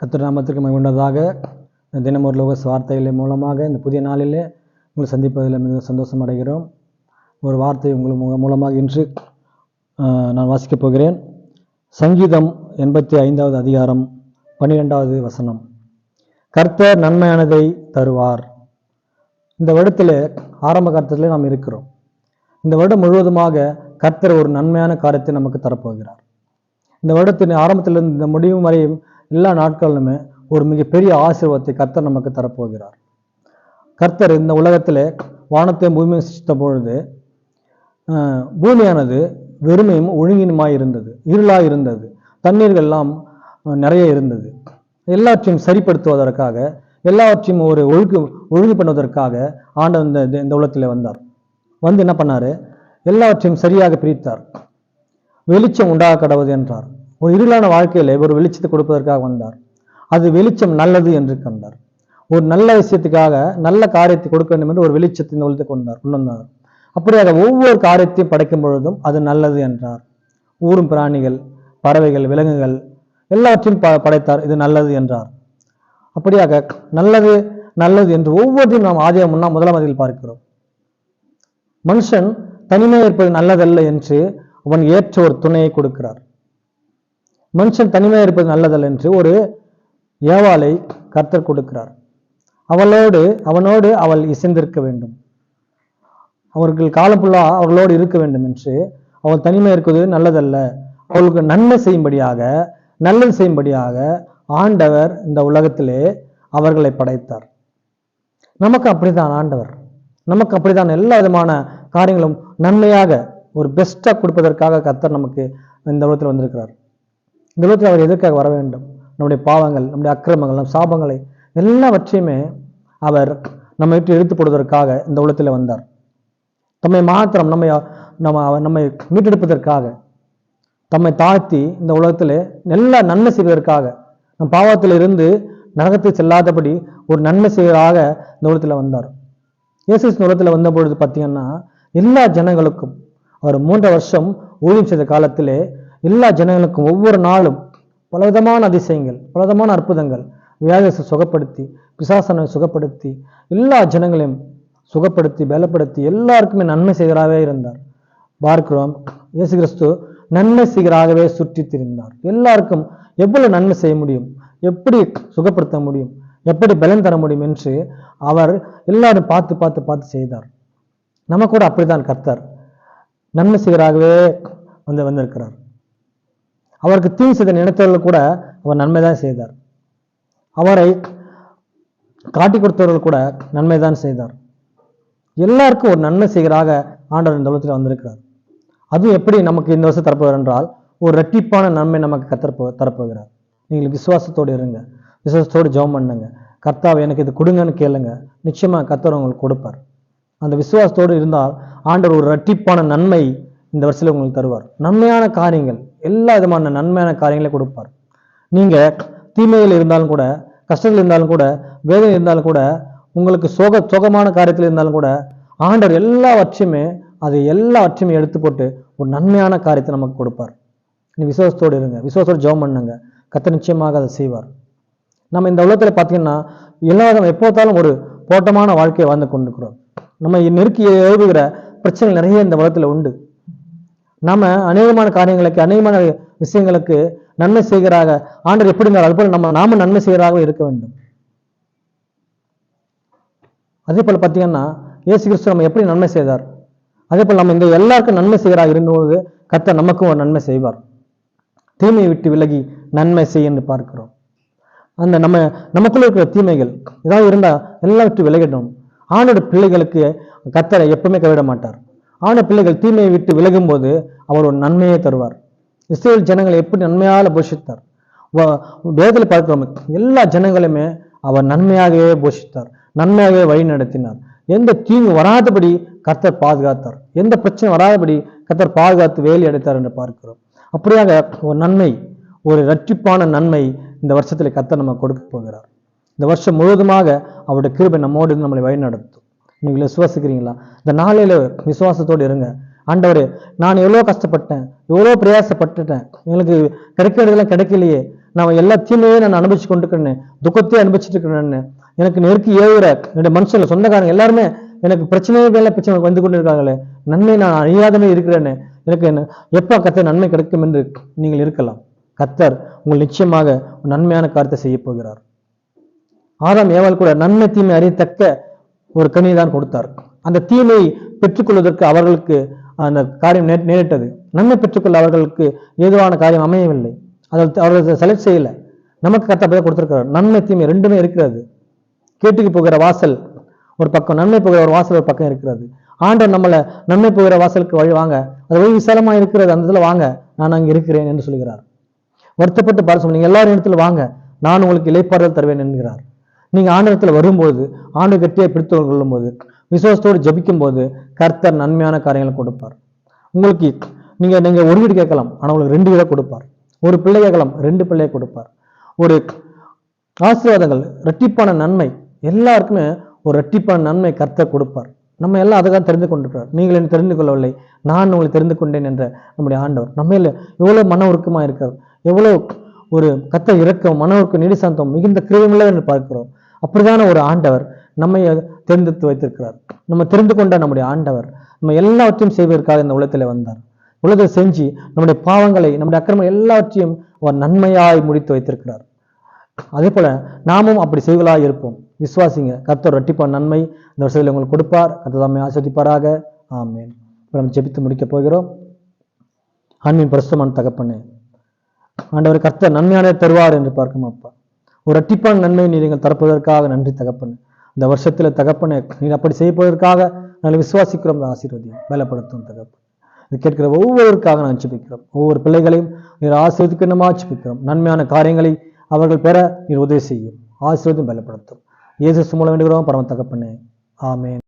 கத்திரநாமத்திற்கு நாமத்திற்கு மகிழ்ந்ததாக இந்த தினம் ஒரு லோக வார்த்தைகளின் மூலமாக இந்த புதிய நாளிலே உங்களை சந்திப்பதில் மிக சந்தோஷம் அடைகிறோம். ஒரு வார்த்தை உங்கள் மூ- மூலமாக இன்று நான் வாசிக்கப் போகிறேன். சங்கீதம் எண்பத்தி ஐந்தாவது அதிகாரம் பன்னிரெண்டாவது வசனம். கர்த்தர் நன்மையானதை தருவார். இந்த வருடத்தில் ஆரம்ப காலத்திலே நாம் இருக்கிறோம். இந்த வருடம் முழுவதுமாக கர்த்தர் ஒரு நன்மையான காரியத்தை நமக்கு தரப்போகிறார். இந்த வருடத்தின் ஆரம்பத்திலிருந்து இந்த முடிவு வரையும் எல்லா நாட்களிலுமே ஒரு மிகப்பெரிய ஆசீர்வாதத்தை கர்த்தர் நமக்கு தரப்போகிறார். கர்த்தர் இந்த உலகத்தில் வானத்தையும் பூமியும் சிரித்த பொழுது பூமியானது வெறுமையும் ஒழுங்கினுமாய் இருந்தது இருளாக இருந்தது. தண்ணீர்கள் எல்லாம் நிறைய இருந்தது. எல்லாவற்றையும் சரிப்படுத்துவதற்காக எல்லாவற்றையும் ஒரு ஒழுங்கு ஒழுங்கு பண்ணுவதற்காக ஆண்டவர் இந்த இந்த- உலகத்தில் வந்தார். வந்து என்ன பண்ணாரு? எல்லாவற்றையும் சரியாக பிரித்தார். வெளிச்சம் உண்டாக கடவுது என்றார். ஒரு இருளான வாழ்க்கையில ஒரு வெளிச்சத்தை கொடுப்பதற்காக வந்தார். அது வெளிச்சம் நல்லது என்று கண்டார். ஒரு நல்ல விஷயத்துக்காக நல்ல காரியத்தை கொடுக்க வேண்டும் என்று ஒரு வெளிச்சத்தை இந்த உலகத்தை கொண்டார் கொண்டு வந்தார் அப்படியாக ஒவ்வொரு காரியத்தையும் படைக்கும் பொழுதும் அது நல்லது என்றார். ஊரும் பிராணிகள் பறவைகள் விலங்குகள் எல்லாவற்றையும் ப- படைத்தார். இது நல்லது என்றார். அப்படியாக நல்லது நல்லது என்று ஒவ்வொன்றையும் நாம் ஆதியம் முன்னா முதலாம் அதில் பார்க்கிறோம். மனுஷன் தனிமை இருப்பது நல்லதல்ல என்று அவன் ஏற்ற ஒரு துணையை கொடுக்கிறார். மனுஷன் தனிமையாக இருப்பது நல்லதல்ல என்று ஒரு ஏவாளை கர்த்தர் கொடுக்கிறார். அவளோடு அவனோடு அவள் இசைந்திருக்க வேண்டும். அவர்கள் காலப்புள்ளா அவர்களோடு இருக்க வேண்டும் என்று அவள் தனிமை இருக்கிறது நல்லதல்ல. அவளுக்கு நன்மை செய்யும்படியாக நல்லது செய்யும்படியாக ஆண்டவர் இந்த உலகத்திலே அவர்களை படைத்தார். நமக்கு அப்படிதான் ஆண்டவர். நமக்கு அப்படிதான் எல்லா விதமான காரியங்களும் நன்மையாக ஒரு பெஸ்ட்டாக கொடுப்பதற்காக கர்த்தர் நமக்கு இந்த உலகத்தில் வந்திருக்கிறார். இந்த உலகத்தில் அவர் எதற்காக வர வேண்டும்? நம்முடைய பாவங்கள் நம்முடைய அக்கிரமங்கள் நம் சாபங்களை எல்லாவற்றையுமே அவர் நம்மை விட்டு எடுத்து போடுவதற்காக இந்த உலகத்தில் வந்தார். தம்மை மாத்திரம் நம்மை நம்ம நம்மை மீட்டெடுப்பதற்காக தம்மை தாழ்த்தி இந்த உலகத்தில் எல்லா நன்மை செய்வதற்காக நம் பாவத்தில் இருந்து நரகத்தை செல்லாதபடி ஒரு நன்மை செய்வதாக இந்த உலகத்தில் வந்தார். இயேசு இந்த உலகத்தில் வந்த பொழுது பார்த்தீங்கன்னா எல்லா ஜனங்களுக்கும் அவர் மூன்று வருஷம் ஊழியம் செய்த காலத்திலே எல்லா ஜனங்களுக்கும் ஒவ்வொரு நாளும் பலவிதமான அதிசயங்கள் பலவிதமான அற்புதங்கள் வியாதியை சுகப்படுத்தி பிசாசனை சுகப்படுத்தி எல்லா ஜனங்களையும் சுகப்படுத்தி பலப்படுத்தி எல்லாருக்குமே நன்மை செய்கிறாகவே இருந்தார். பார்க்கிறோம் இயேசு கிறிஸ்து நன்மை செய்கிறாகவே சுற்றி திரிந்தார் எல்லாருக்கும் எவ்வளவு நன்மை செய்ய முடியும்? எப்படி சுகப்படுத்த முடியும்? எப்படி பலன் தர முடியும் என்று அவர் எல்லாரும் பார்த்து பார்த்து பார்த்து செய்தார். நம்ம கூட அப்படிதான் கர்த்தர் நன்மை செய்கிறாகவே வந்து வந்திருக்கிறார். அவருக்கு தீங்கு செய்த நினைத்தவர்கள் கூட அவர் நன்மை தான் செய்தார். அவரை காட்டி கொடுத்தவர்கள் கூட நன்மை தான் செய்தார். எல்லாருக்கும் ஒரு நன்மை செய்கிறாக ஆண்டவர் இந்த உலகத்தில் வந்திருக்கிறார். அதுவும் எப்படி நமக்கு இந்த வருஷம் தரப்போகிறார் என்றால் ஒரு ரெட்டிப்பான நன்மை நமக்கு கத்தரப்போ தரப்போகிறார். நீங்கள் விசுவாசத்தோடு இருங்க. விசுவாசத்தோடு ஜெபம் பண்ணுங்க. கர்த்தாவை எனக்கு இது கொடுங்கன்னு கேளுங்க. நிச்சயமாக கர்த்தர் உங்களுக்கு கொடுப்பார். அந்த விசுவாசத்தோடு இருந்தால் ஆண்டவர் ஒரு ரெட்டிப்பான நன்மை இந்த வருஷத்தில் உங்களுக்கு தருவார். நன்மையான காரியங்கள் எல்லா விதமான நன்மையான காரியங்களை கொடுப்பார். நீங்கள் தீமையில் இருந்தாலும் கூட கஷ்டங்கள் இருந்தாலும் கூட வேதனை இருந்தாலும் கூட உங்களுக்கு சோக சோகமான காரியத்தில் இருந்தாலும் கூட ஆண்டவர் எல்லாவற்றையுமே அது எல்லாவற்றையுமே எடுத்து போட்டு ஒரு நன்மையான காரியத்தை நமக்கு கொடுப்பார். நீ விசுவாசத்தோடு இருங்க. விசுவாசத்தோடு ஜெபம் பண்ணுங்க. கத்த நிச்சயமாக அதை செய்வார். நம்ம இந்த உலகத்தில் பார்த்தீங்கன்னா எல்லாரும் எப்போத்தாலும் ஒரு போட்டமான வாழ்க்கையை வாழ்ந்து கொண்டிருக்கிறோம். நம்ம நெருக்கி எழுதுகிற பிரச்சனைகள் நிறைய இந்த உலகத்தில் உண்டு. நம்ம அநேகமான காரியங்களுக்கு அநேகமான விஷயங்களுக்கு நன்மை செய்கிறாக ஆண்டர் எப்படி இருந்தார் அதுபோல் நம்ம நாம நன்மை செய்கிறாக இருக்க வேண்டும். அதே போல் பார்த்தீங்கன்னா இயேசு கிறிஸ்து நம்ம எப்படி நன்மை செய்தார்? அதே போல் நம்ம இந்த எல்லாருக்கும் நன்மை செய்கிறாக இருந்தபோது கத்த நமக்கும் ஒரு நன்மை செய்வார். தீமையை விட்டு விலகி நன்மை செய் என்று பார்க்கிறோம். அந்த நம்ம நமக்குள்ள இருக்கிற தீமைகள் ஏதாவது இருந்தால் எல்லாம் விட்டு விலகிடணும். ஆணோட பிள்ளைகளுக்கு கத்தரை எப்பவுமே கைவிட மாட்டார். ஆன பிள்ளைகள் தீமையை விட்டு விலகும் போது அவர் ஒரு நன்மையை தருவார். இஸ்ரேல் ஜனங்களை எப்படி நன்மையால போஷித்தார்? வேதத்தில் பார்க்கிறோம் எல்லா ஜனங்களையுமே அவர் நன்மையாகவே போஷித்தார் நன்மையாகவே வழி நடத்தினார். எந்த தீங்கு வராதபடி கர்த்தர் பாதுகாத்தார். எந்த பிரச்சனை வராதபடி கர்த்தர் பாதுகாத்து வேலி அடைத்தார் என்று பார்க்கிறோம். அப்படியாக ஒரு நன்மை ஒரு இரட்டிப்பான நன்மை இந்த வருஷத்தில் கர்த்தர் நம்ம கொடுக்க போகிறார். இந்த வருஷம் முழுவதுமாக அவருடைய கிருபை நம்மோடு இருந்து நம்மளை வழிநடத்தும். நீங்கள் விசுவாசிக்கிறீங்களா இந்த நாளையில விசுவாசத்தோடு இருங்க. ஆண்டவரே நான் எவ்வளோ கஷ்டப்பட்டேன் எவ்வளோ பிரயாசப்பட்டுட்டேன். எங்களுக்கு கிடைக்கிறதெல்லாம் கிடைக்கலையே. நான் எல்லா தீமையும் நான் அனுபவிச்சு கொண்டுக்கிறேன்னு துக்கத்தையும் அனுபவிச்சுட்டு இருக்கிறேன்னு எனக்கு நெருக்கி ஏவுகிற என்னுடைய மனுஷங்க சொந்தக்காரங்க எல்லாருமே எனக்கு பிரச்சனையே மேல பிரச்சனை வந்து கொண்டு இருக்காங்களே நன்மை நான் அறியாதமே இருக்கிறேன்னு எனக்கு என்ன எப்போ கத்தர் நன்மை கிடைக்கும் என்று நீங்கள் இருக்கலாம். கத்தர் உங்கள் நிச்சயமாக ஒரு நன்மையான காரியத்தை செய்ய போகிறார். ஆதாம் ஏவால் கூட நன்மை தீமை அறியத்தக்க ஒரு கனியை தான் கொடுத்தார். அந்த தீமையை பெற்றுக்கொள்வதற்கு அவர்களுக்கு அந்த காரியம் நே- நேரிட்டது. நன்மை பெற்றுக்கொள்ள அவர்களுக்கு ஏதுவான காரியம் அமையவில்லை. அதில் அவர்கள் செலக்ட் செய்யல. நமக்கு கரெக்டாக கொடுத்துருக்கிறார். நன்மை தீமை ரெண்டுமே இருக்கிறது. கேட்டுக்கு போகிற வாசல் ஒரு பக்கம் நன்மை போகிற ஒரு வாசல் ஒரு பக்கம் இருக்கிறது. ஆண்டவர் நம்மளை நன்மை போகிற வாசலுக்கு வழி வாங்க அது வழி விசாலமாக இருக்கிறது. அந்த இடத்துல வாங்க நான் அங்கே இருக்கிறேன் என்று சொல்கிறார். வருத்தப்பட்டு பார நீங்கள் எல்லாரும் இடத்துல வாங்க நான் உங்களுக்கு இலைப்பாறுதல் தருவேன் என்கிறார். நீங்க ஆண்டவத்தில் வரும்போது ஆண்டு கட்டியை பிடித்து கொள்ளும் போது விசுவாசத்தோடு ஜபிக்கும் போது கர்த்தர் நன்மையான காரியங்களை கொடுப்பார். உங்களுக்கு நீங்க நீங்கள் ஒரு வீடு கேட்கலாம் ஆனால் உங்களுக்கு ரெண்டு வீடாக கொடுப்பார். ஒரு பிள்ளை கேட்கலாம் ரெண்டு பிள்ளையை கொடுப்பார். ஒரு ஆசீர்வாதங்கள் ரெட்டிப்பான நன்மை எல்லாருக்குமே ஒரு ரெட்டிப்பான நன்மை கர்த்தர் கொடுப்பார். நம்ம எல்லாம் அதை தான் தெரிந்து கொண்டிருக்கிறார். நீங்கள் என்ன தெரிந்து கொள்ளவில்லை நான் உங்களை தெரிந்து கொண்டேன் என்ற நம்முடைய ஆண்டவர். நம்ம எவ்வளவு மன உருக்கமா இருக்கிறார். எவ்வளவு ஒரு கத்த இறக்கம் மனவருக்கு உருக்கம் நீடிசாந்தம் மிகுந்த கிருபையுள்ளவர் என்று பார்க்கிறோம். அப்படிதான ஒரு ஆண்டவர் நம்மை தேர்ந்தெடுத்து வைத்திருக்கிறார். நம்ம தெரிந்து கொண்ட நம்முடைய ஆண்டவர் நம்ம எல்லாவற்றையும் செய்வதற்காக இந்த உலகத்தில் வந்தார். உலகத்தை செஞ்சு நம்முடைய பாவங்களை நம்முடைய அக்கிரமம் எல்லாவற்றையும் அவர் நன்மையாய் முடித்து வைத்திருக்கிறார். அதே போல நாமும் அப்படி செய்வலாக இருப்போம். விசுவாசிங்க கர்த்தர் ரெட்டிப்பான் நன்மை இந்த வருஷத்தில் உங்களுக்கு கொடுப்பார். கர்த்தர் தாமே ஆஸ்வதிப்பாராக ஆமேன். இப்போ நம்ம ஜெபித்து முடிக்கப் போகிறோம். ஆன்மீன் பிரசுத்தமான தகப்பனே ஆண்டவர் கர்த்தர் நன்மையான தருவார் என்று பார்க்கும் அப்பா. ஒரு ரெட்டிப்பான் நன்மை நீ நீங்கள் தரப்பதற்காக நன்றி தகப்பன். இந்த வருஷத்துல தகப்பனை நீ அப்படி செய்யப்பதற்காக நாங்கள் விசுவாசிக்கிறோம் இந்த ஆசீர்வதியும் பலப்படுத்தும் தகப்பன். இது கேட்கிற ஒவ்வொருவருக்காக நான் ஜெபிக்கிறோம். ஒவ்வொரு பிள்ளைகளையும் நீர் ஆசீர்வதிக்கணுமா ஜெபிக்கிறோம். நன்மையான காரியங்களை அவர்கள் பெற நீர் உதவி செய்யும். ஆசீர்வதியும் பலப்படுத்தும். இயேசு மூலம் வேண்டுகிறோம் பரம தகப்பனே. ஆமேன்.